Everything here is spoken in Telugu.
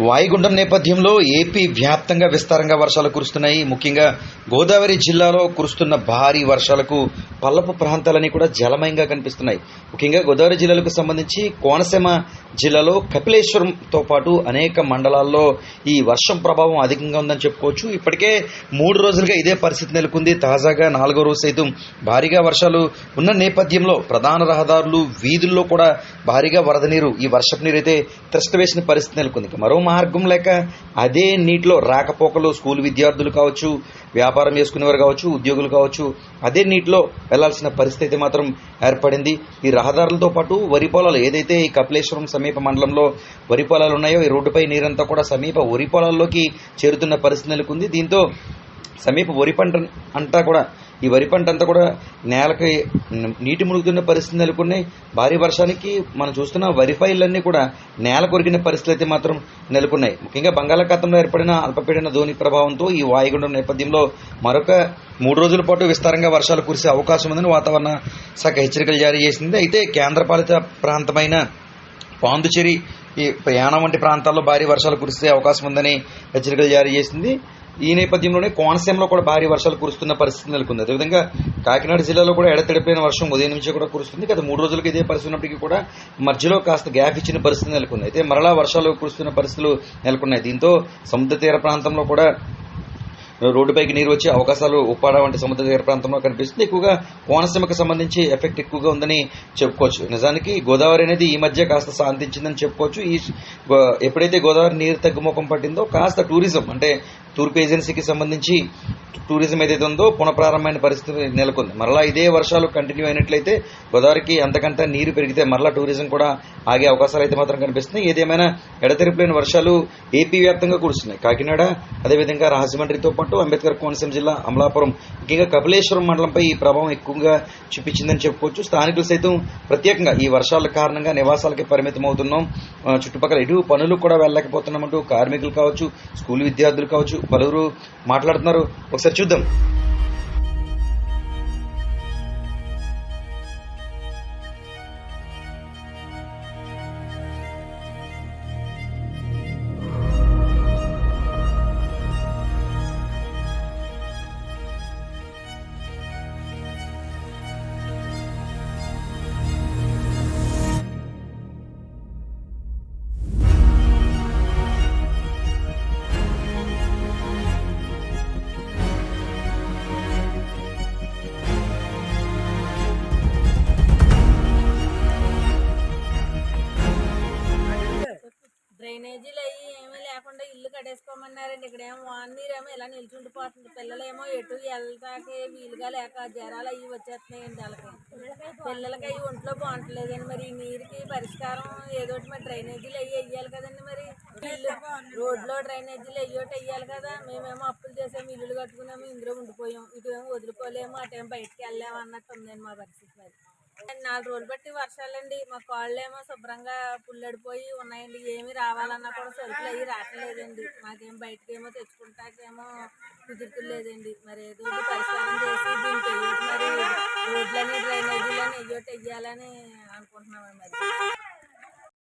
వాయుగుండం నేపథ్యంలో ఏపీ వ్యాప్తంగా విస్తారంగా వర్షాలు కురుస్తున్నాయి. ముఖ్యంగా గోదావరి జిల్లాలో కురుస్తున్న భారీ వర్షాలకు పల్లపు ప్రాంతాలన్నీ కూడా జలమయంగా కనిపిస్తున్నాయి. ముఖ్యంగా గోదావరి జిల్లాలకు సంబంధించి కోనసీమ జిల్లాలో కపిలేశ్వరంతో పాటు అనేక మండలాల్లో ఈ వర్షం ప్రభావం అధికంగా ఉందని చెప్పుకోవచ్చు. ఇప్పటికే మూడు రోజులుగా ఇదే పరిస్థితి నెలకొంది. తాజాగా నాలుగో రోజు సైతం భారీగా వర్షాలు ఉన్న నేపథ్యంలో ప్రధాన రహదారులు వీధుల్లో కూడా భారీగా వరద నీరు ఈ వర్షపు నీరు అయితే త్రస్ట్ వేసిన పరిస్థితి నెలకొంది. మరో మార్గం లేక అదే నీటిలో రాకపోకలు స్కూల్ విద్యార్థులు కావచ్చు వ్యాపారం చేసుకునేవారు కావచ్చు ఉద్యోగులు కావచ్చు అదే నీటిలో వెళ్ళాల్సిన పరిస్థితి మాత్రం ఏర్పడింది. ఈ రహదారులతో పాటు వరి పొలాలు ఏదైతే ఈ కపిలేశ్వరం సమీప మండలంలో వరి పొలాలు ఉన్నాయో ఈ రోడ్డుపై నీరంతా కూడా సమీప వరి పొలాల్లోకి చేరుతున్న పరిస్థితి నెలకొంది. దీంతో సమీప వరి పంట అంతా కూడా ఈ వరి పంట అంతా కూడా నేలకి నీటి మునుగుతున్న పరిస్థితి నెలకొన్నాయి. భారీ వర్షానికి మనం చూస్తున్న వరి పైర్లన్నీ కూడా నేల కొరికిన పరిస్థితులు అయితే మాత్రం నెలకొన్నాయి. ముఖ్యంగా బంగాళాఖాతంలో ఏర్పడిన అల్పపీడన ధోని ప్రభావంతో ఈ వాయుగుండం నేపథ్యంలో మరొక మూడు రోజుల పాటు విస్తారంగా వర్షాలు కురిసే అవకాశం ఉందని వాతావరణ శాఖ హెచ్చరికలు జారీ చేసింది. అయితే కేంద్రపాలిత ప్రాంతమైన పాందుచేరి ఈ ప్రయాణం వంటి ప్రాంతాల్లో భారీ వర్షాలు కురిసే అవకాశం ఉందని హెచ్చరికలు జారీ చేసింది. ఈ నేపథ్యంలోనే కోనసీమలో కూడా భారీ వర్షాలు కురుస్తున్న పరిస్థితి నెలకొంది. అదేవిధంగా కాకినాడ జిల్లాలో కూడా ఎడతెడిపోయిన వర్షం ఉదయం నుంచి కూడా కురుస్తుంది. గత మూడు రోజులకు ఇదే పరిస్థితి ఉన్నప్పటికీ కూడా మధ్యలో కాస్త గ్యాప్ ఇచ్చిన పరిస్థితి నెలకొంది. అయితే మరలా వర్షాలు కురుస్తున్న పరిస్థితులు నెలకొన్నాయి. దీంతో సముద్ర తీర ప్రాంతంలో కూడా రోడ్డుపైకి నీరు వచ్చే అవకాశాలు ఉప్పాడ వంటి సముద్ర తీర ప్రాంతంలో కనిపిస్తుంది. ఎక్కువగా కోనసీమకు సంబంధించి ఎఫెక్ట్ ఎక్కువగా ఉందని చెప్పుకోవచ్చు. నిజానికి గోదావరి అనేది ఈ మధ్య కాస్త శాంతించిందని చెప్పుకోవచ్చు. ఈ ఎప్పుడైతే గోదావరి నీరు తగ్గుముఖం పట్టిందో కాస్త టూరిజం అంటే తూర్పు ఏజెన్సీకి సంబంధించి టూరిజం ఏదైతే ఉందో పునఃప్రారంభమైన పరిస్థితి నెలకొంది. మరలా ఇదే వర్షాలు కంటిన్యూ అయినట్లయితే గోదావరికి అంతకంటే నీరు పెరిగితే మరలా టూరిజం కూడా ఆగే అవకాశాలు అయితే మాత్రం కనిపిస్తున్నాయి. ఏదేమైనా ఎడతెరిపిలేని వర్షాలు ఏపీ వ్యాప్తంగా కురుస్తున్నాయి. కాకినాడ అదేవిధంగా రాజమండ్రితో పాటు అంబేద్కర్ కోనసీమ జిల్లా అమలాపురం ముఖ్యంగా కపిలేశ్వరం మండలంపై ఈ ప్రభావం ఎక్కువగా చూపించిందని చెప్పుకోవచ్చు. స్థానికులు సైతం ప్రత్యేకంగా ఈ వర్షాల కారణంగా నివాసాలకి పరిమితం అవుతున్నాం చుట్టుపక్కల ఎటు పనులు కూడా వెళ్ళలేకపోతున్నామంటూ కార్మికులు కావచ్చు స్కూల్ విద్యార్థులు కావచ్చు పలువురు మాట్లాడుతున్నారు. ఒకసారి చూద్దాం. డ్రైనేజీలు అవి ఏమీ లేకుండా ఇల్లు కట్టేసుకోమన్నారండి. ఇక్కడ ఏమో వాన్ నీరేమో ఇలా నిల్చుండిపోతుంది. పిల్లలేమో ఎటు వెళ్తాకి వీలుగా లేక జ్వరాలు అవి వచ్చేస్తున్నాయండి వాళ్ళకి. పిల్లలకి అవి ఒంట్లో బాగుంటలేదండి మరి. నీరుకి పరిష్కారం ఏదోటి మరి డ్రైనేజీలు అవి వేయాలి కదండి మరి. ఇల్లు రోడ్లో డ్రైనేజీలు అయ్యోటి వెయ్యాలి కదా. మేమేమో అప్పులు చేసాము ఇల్లులు కట్టుకున్నాము ఇందులో ఉండిపోయాం ఇటు ఏమో వదులుకోలేము అటేమో బయటికి వెళ్ళాము అన్నట్టు ఉందండి మా పరిస్థితి మరి. నాలుగు రోజులు బట్టి వర్షాలండి. మా కాళ్ళేమో శుభ్రంగా పుల్లడిపోయి ఉన్నాయండి. ఏమి రావాలన్నా కూడా సరుకులు అవి రావట్లేదండి. మాకేం బయటకి ఏమో తెచ్చుకుంటాకేమో కుదురుతులేదండి మరి ఏదో పరిష్కారం చేసి దీనికి మరి రోడ్లని డ్రైనేజీలని ఎయ్యోటి వెయ్యాలని అనుకుంటున్నామండి మరి.